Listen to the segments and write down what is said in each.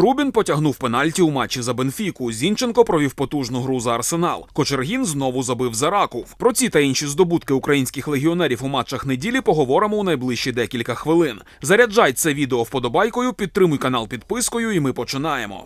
Трубін потягнув пенальті у матчі за Бенфіку. Зінченко провів потужну гру за Арсенал. Кочергін знову забив за Раков. Про ці та інші здобутки українських легіонерів у матчах неділі поговоримо у найближчі декілька хвилин. Заряджай це відео вподобайкою, підтримуй канал підпискою, і ми починаємо.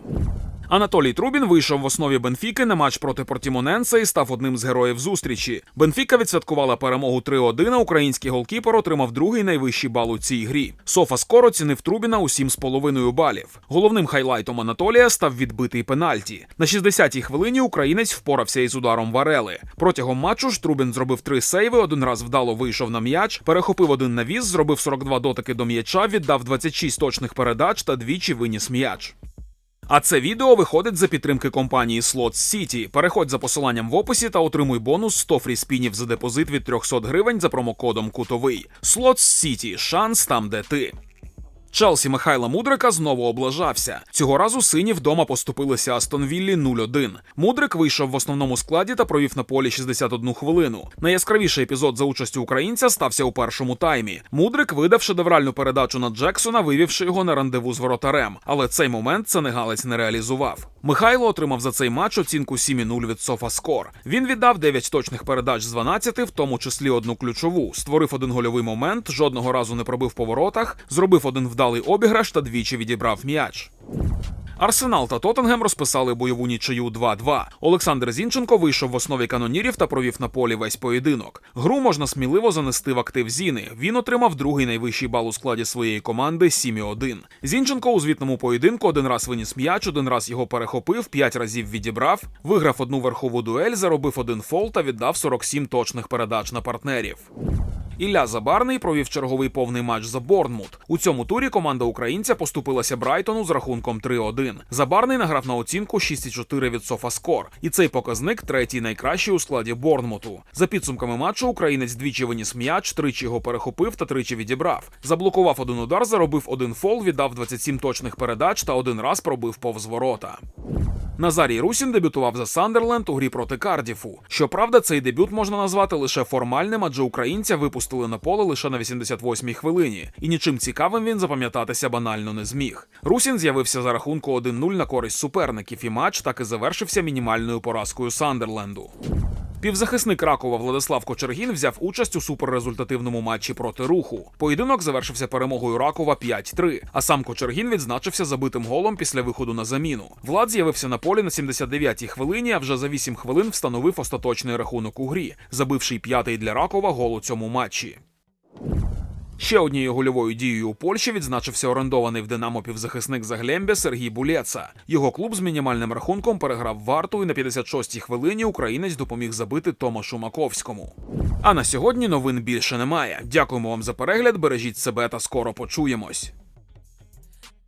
Анатолій Трубін вийшов в основі Бенфіки на матч проти Портімоненса і став одним з героїв зустрічі. Бенфіка відсвяткувала перемогу 3-1, а Український голкіпер отримав другий найвищий бал у цій грі. Софа скоро оцінив Трубіна у 7,5 балів. Головним хайлайтом Анатолія став відбитий пенальті. На 60-й хвилині українець впорався із ударом Варели. Протягом матчу ж Трубін зробив три сейви, один раз вдало вийшов на м'яч, перехопив один навіс, зробив 42 дотики до м'яча, віддав 26 точних передач та двічі виніс м'яч. А це відео виходить за підтримки компанії Slot City. Переходь за посиланням в описі та отримуй бонус 100 фріспінів за депозит від 300 гривень за промокодом Кутовий. Slot City – шанс там, де ти. Челсі Михайла Мудрика знову облажався. Цього разу сині вдома поступилися Астон Віллі 0-1. Мудрик вийшов в основному складі та провів на полі 61 хвилину. Найяскравіший епізод за участю українця стався у першому таймі. Мудрик видав шедевральну передачу на Джексона, вивівши його на рандеву з воротарем. Але цей момент сенегалець не реалізував. Михайло отримав за цей матч оцінку 7,0 від SofaScore. Він віддав 9 точних передач з 12, в тому числі одну ключову. Створив один гольовий момент, жодного разу не пробив по воротах, зробив один вдалий обіграш та двічі відібрав м'яч. Арсенал та Тоттенгем розписали бойову нічию 2-2. Олександр Зінченко вийшов в основі канонірів та провів на полі весь поєдинок. Гру можна сміливо занести в актив Зіни. Він отримав другий найвищий бал у складі своєї команди 7-1. Зінченко у звітному поєдинку один раз виніс м'яч, один раз його перехопив, п'ять разів відібрав, виграв одну верхову дуель, заробив один фол та віддав 47 точних передач на партнерів. Ілля Забарний провів черговий повний матч за Борнмут. У цьому турі команда українця поступилася Брайтону з рахунком 3-1. Забарний награв на оцінку 6,4 від SofaScore. І цей показник третій найкращий у складі Борнмуту. За підсумками матчу українець двічі виніс м'яч, тричі його перехопив та тричі відібрав. Заблокував один удар, заробив один фол, віддав 27 точних передач та один раз пробив повз ворота. Назарій Русін дебютував за Сандерленд у грі проти Кардіфу. Щоправда, цей дебют можна назвати лише формальним, адже українця випустили на поле лише на 88-й хвилині, і нічим цікавим він запам'ятатися банально не зміг. Русін з'явився за рахунку 1-0 на користь суперників, і матч так і завершився мінімальною поразкою Сандерленду. Півзахисник Ракова Владислав Кочергін взяв участь у суперрезультативному матчі проти руху. Поєдинок завершився перемогою Ракова 5-3, а сам Кочергін відзначився забитим голом після виходу на заміну. Влад з'явився на полі на 79-й хвилині, а вже за 8 хвилин встановив остаточний рахунок у грі, забивши п'ятий для Ракова гол у цьому матчі. Ще однією гольовою дією у Польщі відзначився орендований в Динамо півзахисник Заглембя Сергій Булєца. Його клуб з мінімальним рахунком переграв варту, і на 56-й хвилині українець допоміг забити Томашу Маковському. А на сьогодні новин більше немає. Дякуємо вам за перегляд. Бережіть себе та скоро почуємось.